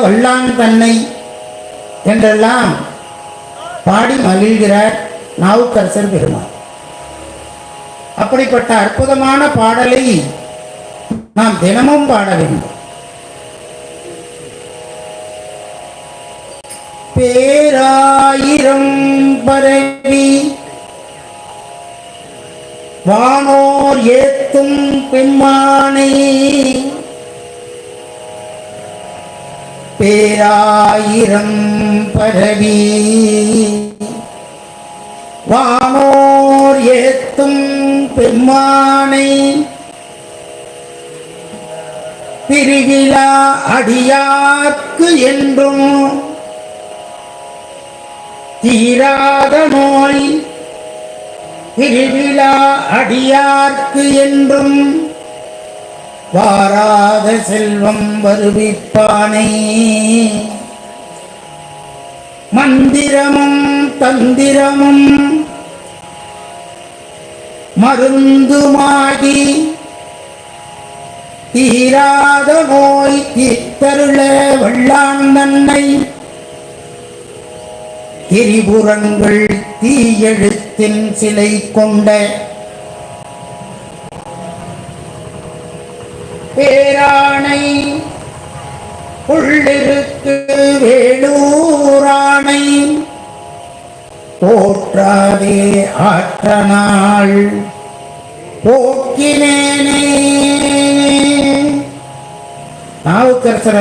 வல்லான் தன்னை என்றெல்லாம் பாடி மகிழ்கிறார் நாவுக்கரசர் பெருமாள் அப்படிப்பட்ட அற்புதமான பாடலை நாம் தினமும் பாட வேண்டும். பேராயிரம் பரவி வானோர் ஏத்தும் பெண்மானை பேராயிரம் பரவி. வானோர் ஏத்தும் பெம்மானை பிரிகிலா அடியார்க்கு என்றும் தீராத நோய் பிரிவிழா அடியார்க்கு என்றும் வாரா செல்வம் வருவிப்பானை. மந்திரமும் தந்திரமும் மருந்துமாகி தீராத நோய் தீர்த்தருள வெள்ளான் தன்னை. திரிபுரங்கள் தீயெழுத்தின் சிலை கொண்ட பேரா பேராணை உள்ளிருக்கு வேலூராணை போற்றாதே ஆற்றனாள் போக்கினேனே. நாவுக்கரசர்